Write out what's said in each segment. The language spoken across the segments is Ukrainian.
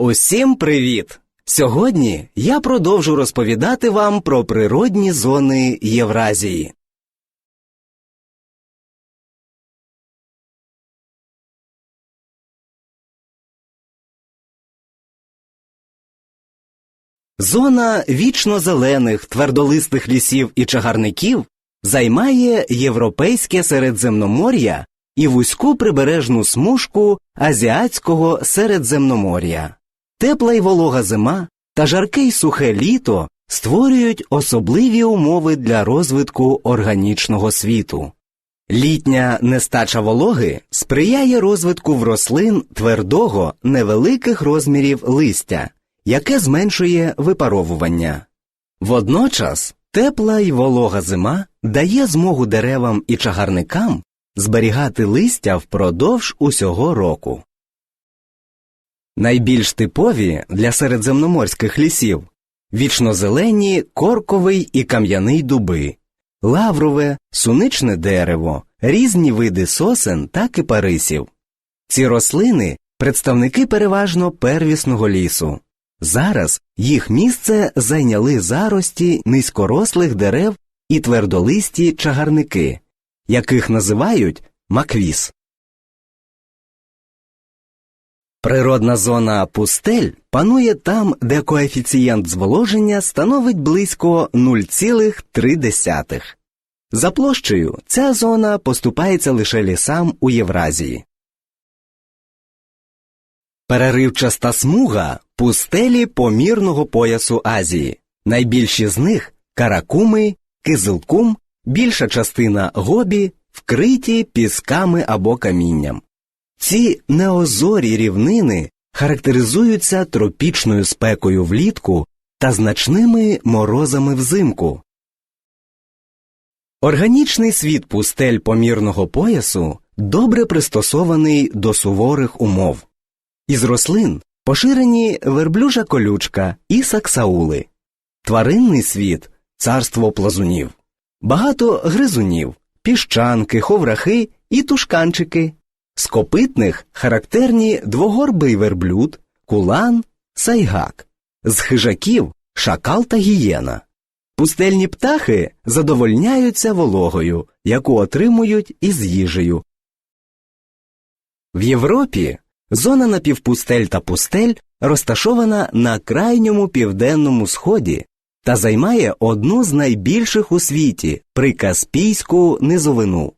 Усім привіт! Сьогодні я продовжу розповідати вам про природні зони Євразії. Зона вічно зелених твердолистих лісів і чагарників займає Європейське Середземномор'я і вузьку прибережну смужку Азіатського Середземномор'я. Тепла й волога зима та жарке й сухе літо створюють особливі умови для розвитку органічного світу. Літня нестача вологи сприяє розвитку в рослин твердого невеликих розмірів листя, яке зменшує випаровування. Водночас тепла й волога зима дає змогу деревам і чагарникам зберігати листя впродовж усього року. Найбільш типові для середземноморських лісів вічнозелені корковий і кам'яний дуби, лаврове, суничне дерево, різні види сосен та кипарисів. Ці рослини представники переважно первісного лісу. Зараз їх місце зайняли зарості низькорослих дерев і твердолисті чагарники, яких називають маквіс. Природна зона пустель панує там, де коефіцієнт зволоження становить близько 0,3. За площею ця зона поступається лише лісам у Євразії. Переривчаста смуга пустелі помірного поясу Азії. Найбільші з них каракуми, кизилкум, більша частина гобі, вкриті пісками або камінням. Ці неозорі рівнини характеризуються тропічною спекою влітку та значними морозами взимку. Органічний світ пустель помірного поясу добре пристосований до суворих умов. Із рослин поширені верблюжа колючка і саксаули, тваринний світ царство плазунів, багато гризунів, піщанки, ховрахи і тушканчики. З копитних характерні двогорбий верблюд, кулан, сайгак, з хижаків шакал та гієна. Пустельні птахи задовольняються вологою, яку отримують із їжею. В Європі зона напівпустель та пустель розташована на крайньому південному сході та займає одну з найбільших у світі прикаспійську низовину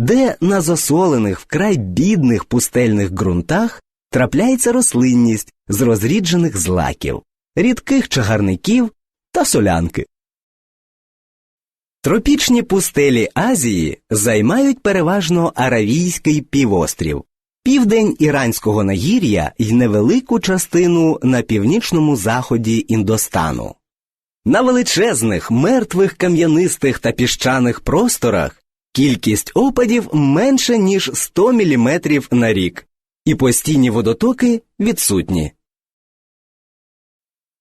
де на засолених вкрай бідних пустельних ґрунтах трапляється рослинність з розріджених злаків, рідких чагарників та солянки. Тропічні пустелі Азії займають переважно Аравійський півострів, південь іранського нагір'я і невелику частину на північному заході Індостану. На величезних мертвих кам'янистих та піщаних просторах Кількість опадів менше ніж 100 мм на рік, і постійні водотоки відсутні.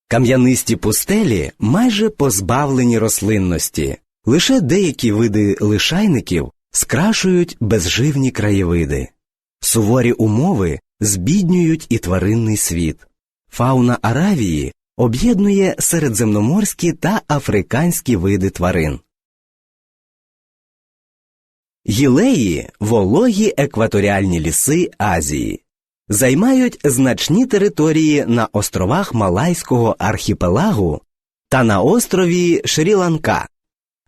Кам'янисті пустелі майже позбавлені рослинності, лише деякі види лишайників скрашують безживні краєвиди. Суворі умови збіднюють і тваринний світ. Фауна Аравії об'єднує середземноморські та африканські види тварин. Гілеї вологі екваторіальні ліси Азії займають значні території на островах Малайського архіпелагу та на острові Шрі-Ланка.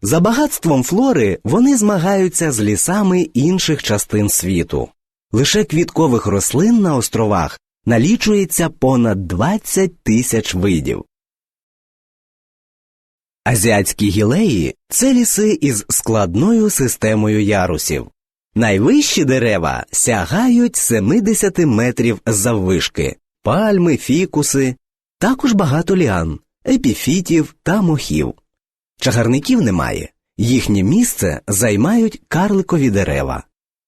За багатством флори вони змагаються з лісами інших частин світу. Лише квіткових рослин на островах налічується понад 20 тисяч видів. Азіатські гілеї це ліси із складною системою ярусів. Найвищі дерева сягають 70 метрів заввишки, пальми, фікуси, також багато ліан, епіфітів та мохів. Чагарників немає, їхнє місце займають карликові дерева.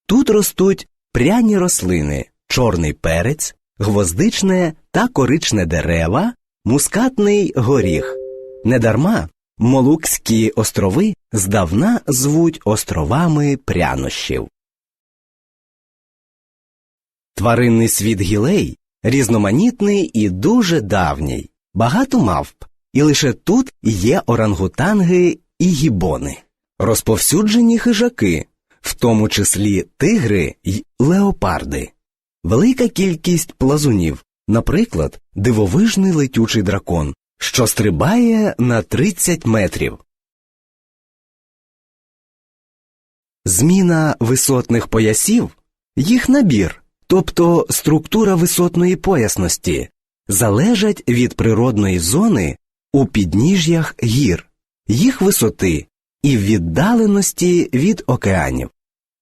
Тут ростуть пряні рослини, чорний перець, гвоздичне та коричне дерева, мускатний горіх. Недарма Молукські острови здавна звуть островами прянощів. Тваринний світ гілей різноманітний і дуже давній, багато мавп, і лише тут є орангутанги і гібони, розповсюджені хижаки, в тому числі тигри й леопарди, велика кількість плазунів, наприклад, дивовижний летючий дракон, що стрибає на 30 метрів. Зміна висотних поясів їх набір, тобто структура висотної поясності, залежать від природної зони у підніжжях гір, їх висоти і віддаленості від океанів.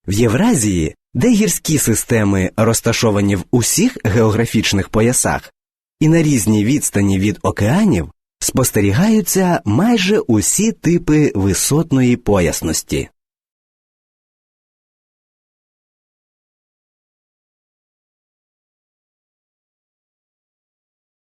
В Євразії, де гірські системи розташовані в усіх географічних поясах і на різній відстані від океанів, спостерігаються майже усі типи висотної поясності.